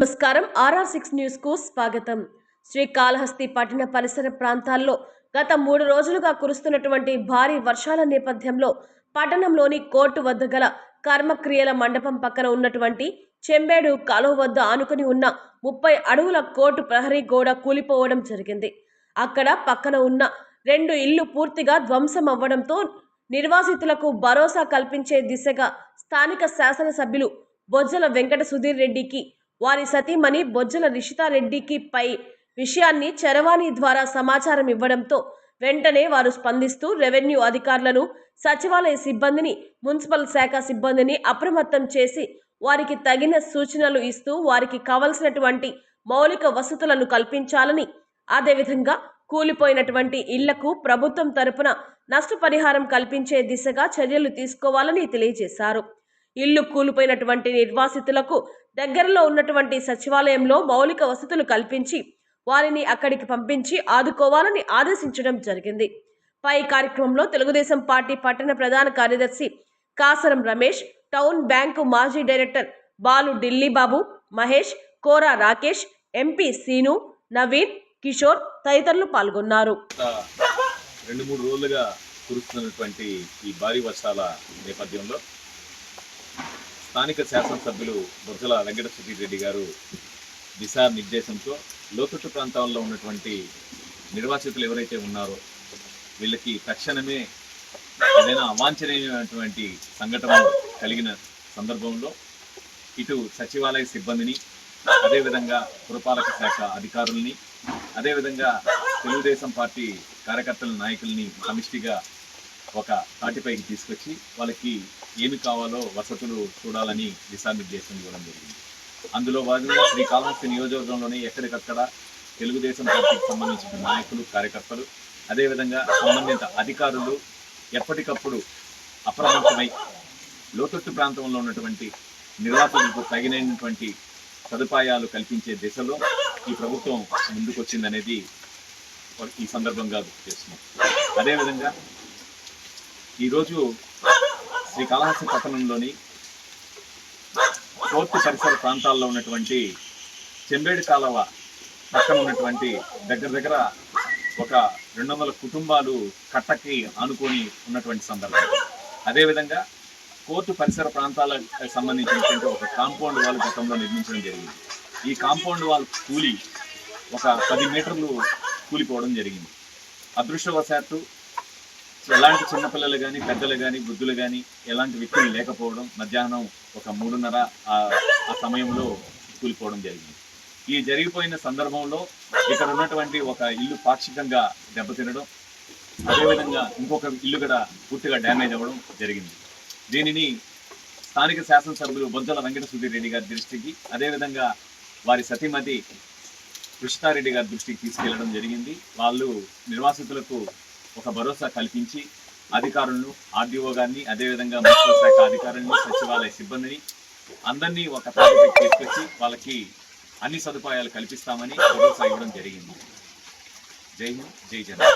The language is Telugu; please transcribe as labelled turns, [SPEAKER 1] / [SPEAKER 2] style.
[SPEAKER 1] నమస్కారం. ఆర్ఆర్ సిక్స్ న్యూస్కు స్వాగతం శ్రీకాళహస్తి పట్టణ పరిసర ప్రాంతాల్లో గత మూడు రోజులుగా కురుస్తున్నటువంటి భారీ వర్షాల నేపథ్యంలో పట్టణంలోని కోర్టు వద్ద గల కర్మక్రియల మండపం పక్కన ఉన్నటువంటి చెంబేడు కాలువ వద్ద ఆనుకుని ఉన్న ముప్పై అడుగుల కోర్టు ప్రహరీ గోడ కూలిపోవడం జరిగింది. అక్కడ పక్కన ఉన్న రెండు ఇల్లు పూర్తిగా ధ్వంసం అవ్వడంతో నిర్వాసితులకు భరోసా కల్పించే దిశగా స్థానిక శాసనసభ్యులు బొజ్జల వెంకట సుధీర్ రెడ్డికి వారి సతీమణి బొజ్జల రిషితారెడ్డికి పై విషయాన్ని చరవాణి ద్వారా సమాచారం ఇవ్వడంతో వెంటనే వారు స్పందిస్తూ రెవెన్యూ అధికారులను సచివాలయ సిబ్బందిని మున్సిపల్ శాఖ సిబ్బందిని అప్రమత్తం చేసి వారికి తగిన సూచనలు ఇస్తూ వారికి కావలసినటువంటి మౌలిక వసతులను కల్పించాలని అదేవిధంగా కూలిపోయినటువంటి ఇళ్ళకు ప్రభుత్వం తరపున నష్టపరిహారం కల్పించే దిశగా చర్యలు తీసుకోవాలని తెలియజేశారు. ఇల్లు కూలిపోయినటువంటి నిర్వాసితులకు దగ్గరలో ఉన్నటువంటి సచివాలయంలో మౌలిక వసతులు కల్పించి వారిని అక్కడికి పంపించి ఆదుకోవాలని ఆదేశించడం జరిగింది. పై కార్యక్రమంలో తెలుగుదేశం పార్టీ పట్టణ ప్రధాన కార్యదర్శి కాసరం రమేష్ టౌన్ బ్యాంకు మాజీ డైరెక్టర్ బాలు ఢిల్లీ బాబు మహేష్ కోరా రాకేష్ ఎంపీ సీను నవీన్ కిషోర్ తదితరులు పాల్గొన్నారు.
[SPEAKER 2] రెండు మూడు రోజులుగా కురుస్తున్నటువంటి ఈ భారీ వర్షాల నేపథ్యంలో స్థానిక శాసనసభ్యులు బొజ్జల వెంకట సుధీర్ రెడ్డి గారు దిశానిర్దేశంతో లోతట్టు ప్రాంతాల్లో ఉన్నటువంటి నిర్వాసితులు ఎవరైతే ఉన్నారో వీళ్ళకి తక్షణమే ఏదైనా అవాంఛనీయమైనటువంటి సంఘటన కలిగిన సందర్భంలో ఇటు సచివాలయ సిబ్బందిని అదేవిధంగా పురపాలక శాఖ అధికారుల్ని అదేవిధంగా తెలుగుదేశం పార్టీ కార్యకర్తల నాయకుల్ని సమిష్టిగా ఒక తాటిపైకి తీసుకొచ్చి వాళ్ళకి ఏమి కావాలో వసతులు చూడాలని దిశానిర్దేశం ఇవ్వడం జరిగింది. అందులో భాగంగా శ్రీకాళహస్తి నియోజకవర్గంలోనే ఎక్కడికక్కడ తెలుగుదేశం పార్టీకి సంబంధించిన నాయకులు కార్యకర్తలు అదేవిధంగా సంబంధిత అధికారులు ఎప్పటికప్పుడు అప్రమత్తమై లోతట్టు ప్రాంతంలో ఉన్నటువంటి నిర్వాసితులకు తగినటువంటి సదుపాయాలు కల్పించే దిశలో ఈ ప్రభుత్వం ముందుకొచ్చిందనేది ఈ సందర్భంగా గుర్తు చేస్తున్నాం అదేవిధంగా ఈరోజు శ్రీకాళహస్తి పట్టణంలోని కోర్టు పరిసర ప్రాంతాల్లో ఉన్నటువంటి చెంబేడు కాలవ పక్కన ఉన్నటువంటి దగ్గర దగ్గర ఒక రెండు వందల కుటుంబాలు కట్టకి ఆనుకొని ఉన్నటువంటి సందర్భం. అదేవిధంగా కోర్టు పరిసర ప్రాంతాలకు సంబంధించినటువంటి ఒక కాంపౌండ్ వాల్ గతంలో నిర్మించడం జరిగింది. ఈ కాంపౌండ్ వాల్ కూలి ఒక పది మీటర్లు కూలిపోవడం జరిగింది. అదృష్టవశాత్తు ఎలాంటి చిన్నపిల్లలు కానీ పెద్దలు కానీ వృద్ధులు కానీ ఎలాంటి వ్యక్తులు లేకపోవడం మధ్యాహ్నం ఒక మూడున్నర ఆ సమయంలో కూలిపోవడం జరిగింది. ఈ జరిగిపోయిన సందర్భంలో ఇక్కడ ఉన్నటువంటి ఒక ఇల్లు పాక్షికంగా దెబ్బతినడం అదేవిధంగా ఇంకొక ఇల్లు కూడా పూర్తిగా డ్యామేజ్ అవ్వడం జరిగింది. దీనిని స్థానిక శాసనసభ్యులు బొజ్జల వెంకట సుధీర్ రెడ్డి గారి దృష్టికి అదేవిధంగా వారి సతీమతి కృష్ణారెడ్డి గారి దృష్టికి తీసుకెళ్ళడం జరిగింది. వాళ్ళు నిర్వాసితులకు ఒక భరోసా కల్పించి అధికారులను ఆర్డీఓ గారిని అదేవిధంగా మున్సిపల్ శాఖ అధికారులను సచివాలయ సిబ్బందిని అందరినీ ఒక తాటిపై తీసుకొచ్చి వాళ్ళకి అన్ని సదుపాయాలు కల్పిస్తామని భరోసా ఇవ్వడం జరిగింది. జై హింద్ జై జనతా.